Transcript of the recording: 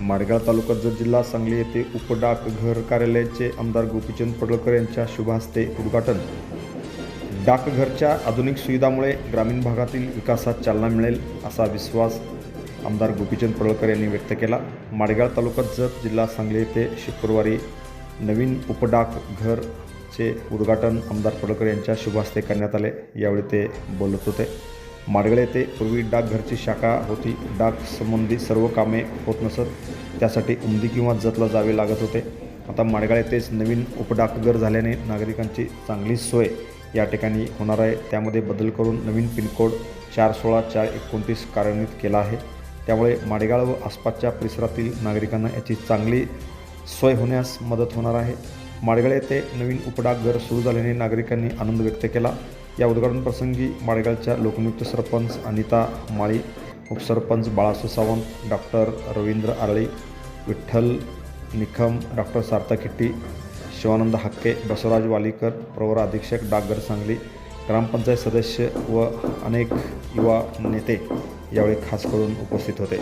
माडगाळ तालुका जत जिल्हा सांगली येथे उपडाक घर कार्यालयाचे आमदार गोपीचंद पडळकर यांच्या शुभ हस्ते उद्घाटन. डाकघरच्या आधुनिक सुविधामुळे ग्रामीण भागातील विकासात चालना मिळेल असा विश्वास आमदार गोपीचंद पडळकर यांनी व्यक्त केला. माडगाळ तालुका जत जिल्हा सांगली येथे शुक्रवारी नवीन उपडाक घरचे उद्घाटन आमदार पडळकर यांच्या शुभ हस्ते करण्यात आले. यावेळी ते बोलत होते. माडगळ येथे पूर्वी डाकघरची शाखा होती. डाक संबंधी सर्व कामे होत नसत. त्यासाठी उमदी किंवा जतला जावे लागत होते. आता माडगाळ येथेच नवीन उपडाकघर झाल्याने नागरिकांची चांगली सोय या ठिकाणी होणार आहे. त्यामध्ये बदल करून नवीन पिनकोड चार सोळा चार एकोणतीस कार्यान्वित केला आहे. त्यामुळे माडेगाळ व आसपासच्या परिसरातील नागरिकांना याची चांगली सोय होण्यास मदत होणार आहे. माडगाळ येथे नवीन उपडाकघर सुरू झाल्याने नागरिकांनी आनंद व्यक्त केला. या उद्घाटन प्रसंगी माडगाळच्या लोकनियुक्त सरपंच अनिता माळी उपसरपंच बाळासू सावंत डॉक्टर रवींद्र आरळी विठ्ठल निखम डॉक्टर सार्थक हिट्टी शिवानंद हक्के बसवराज वालीकर प्रवर अधीक्षक डाकघर सांगली ग्रामपंचायत सदस्य व अनेक युवा नेते यावेळी खास करून उपस्थित होते.